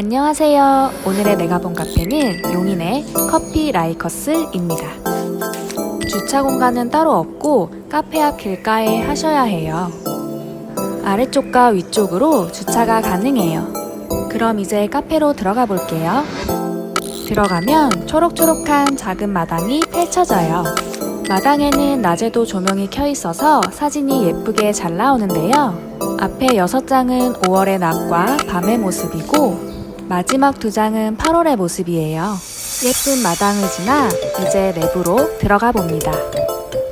안녕하세요. 오늘의 내가 본 카페는 용인의 커피 라이커스입니다. 주차 공간은 따로 없고 카페 앞 길가에 하셔야 해요. 아래쪽과 위쪽으로 주차가 가능해요. 그럼 이제 카페로 들어가 볼게요. 들어가면 초록초록한 작은 마당이 펼쳐져요. 마당에는 낮에도 조명이 켜 있어서 사진이 예쁘게 잘 나오는데요. 앞에 6장은 5월의 낮과 밤의 모습이고 마지막 두 장은 8월의 모습이에요. 예쁜 마당을 지나 이제 내부로 들어가 봅니다.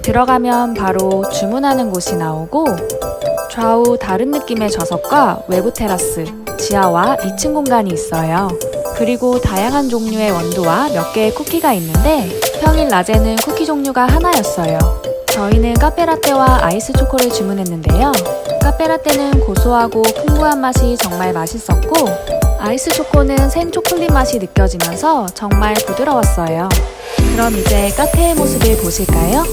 들어가면 바로 주문하는 곳이 나오고 좌우 다른 느낌의 좌석과 외부 테라스, 지하와 2층 공간이 있어요. 그리고 다양한 종류의 원두와 몇 개의 쿠키가 있는데 평일 낮에는 쿠키 종류가 하나였어요. 저희는 카페라떼와 아이스 초코를 주문했는데요. 카페라떼는 고소하고 풍부한 맛이 정말 맛있었고 아이스 초코는 생 초콜릿 맛이 느껴지면서 정말 부드러웠어요. 그럼 이제 카페의 모습을 보실까요?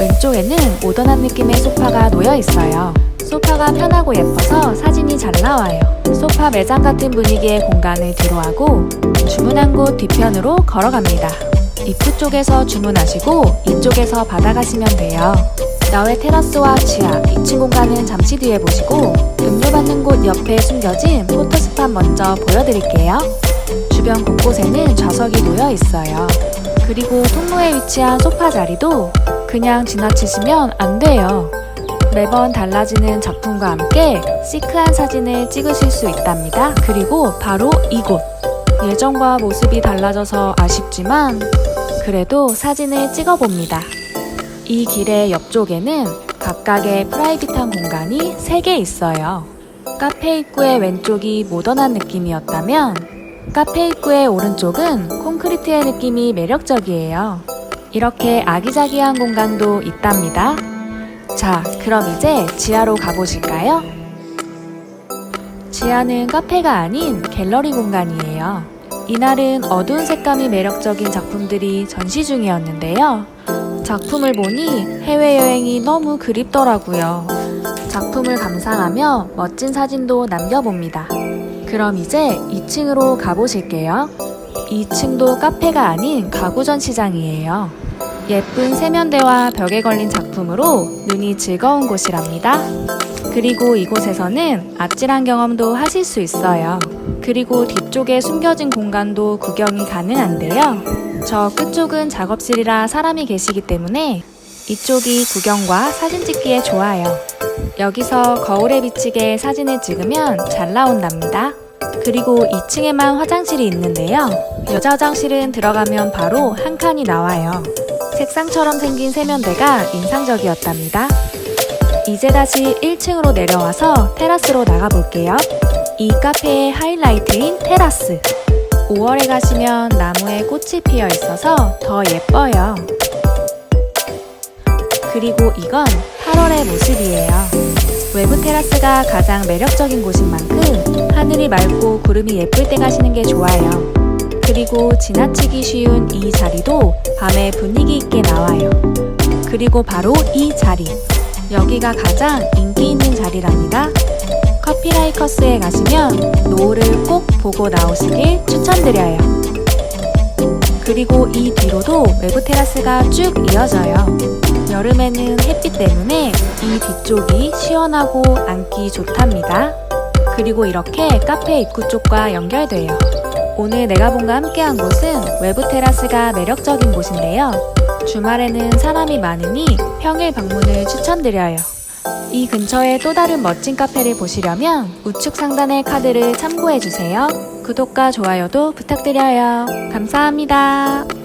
왼쪽에는 모던한 느낌의 소파가 놓여 있어요. 소파가 편하고 예뻐서 사진이 잘 나와요. 소파 매장 같은 분위기의 공간을 뒤로하고 주문한 곳 뒤편으로 걸어갑니다. 입구 쪽에서 주문하시고 이쪽에서 받아가시면 돼요. 야외 테라스와 지하 2층 공간은 잠시 뒤에 보시고 음료 받는 곳 옆에 숨겨진 포토스팟 먼저 보여드릴게요. 주변 곳곳에는 좌석이 놓여 있어요. 그리고 통로에 위치한 소파 자리도 그냥 지나치시면 안 돼요. 매번 달라지는 작품과 함께 시크한 사진을 찍으실 수 있답니다. 그리고 바로 이곳. 예전과 모습이 달라져서 아쉽지만 그래도 사진을 찍어봅니다. 이 길의 옆쪽에는 각각의 프라이빗한 공간이 3개 있어요. 카페 입구의 왼쪽이 모던한 느낌이었다면 카페 입구의 오른쪽은 콘크리트의 느낌이 매력적이에요. 이렇게 아기자기한 공간도 있답니다. 자, 그럼 이제 지하로 가보실까요? 지하는 카페가 아닌 갤러리 공간이에요. 이날은 어두운 색감이 매력적인 작품들이 전시 중이었는데요. 작품을 보니 해외여행이 너무 그립더라고요. 작품을 감상하며 멋진 사진도 남겨봅니다. 그럼 이제 2층으로 가보실게요. 2층도 카페가 아닌 가구 전 시장이에요. 예쁜 세면대와 벽에 걸린 작품으로 눈이 즐거운 곳이랍니다. 그리고 이곳에서는 아찔한 경험도 하실 수 있어요. 그리고 뒤쪽에 숨겨진 공간도 구경이 가능한데요. 저 끝쪽은 작업실이라 사람이 계시기 때문에 이쪽이 구경과 사진 찍기에 좋아요. 여기서 거울에 비치게 사진을 찍으면 잘 나온답니다. 그리고 2층에만 화장실이 있는데요. 여자 화장실은 들어가면 바로 한 칸이 나와요. 색상처럼 생긴 세면대가 인상적이었답니다. 이제 다시 1층으로 내려와서 테라스로 나가볼게요. 이 카페의 하이라이트인 테라스. 5월에 가시면 나무에 꽃이 피어 있어서 더 예뻐요. 그리고 이건 8월의 모습이에요. 외부 테라스가 가장 매력적인 곳인 만큼 하늘이 맑고 구름이 예쁠 때 가시는 게 좋아요. 그리고 지나치기 쉬운 이 자리도 밤에 분위기 있게 나와요. 그리고 바로 이 자리. 여기가 가장 인기 있는 자리랍니다. 커피라이커스에 가시면 노을을 꼭 보고 나오시길 추천드려요. 그리고 이 뒤로도 외부 테라스가 쭉 이어져요. 여름에는 햇빛 때문에 이 뒤쪽이 시원하고 앉기 좋답니다. 그리고 이렇게 카페 입구 쪽과 연결돼요. 오늘 내가 본과 함께한 곳은 외부 테라스가 매력적인 곳인데요. 주말에는 사람이 많으니 평일 방문을 추천드려요. 이 근처에 또 다른 멋진 카페를 보시려면 우측 상단의 카드를 참고해주세요. 구독과 좋아요도 부탁드려요. 감사합니다.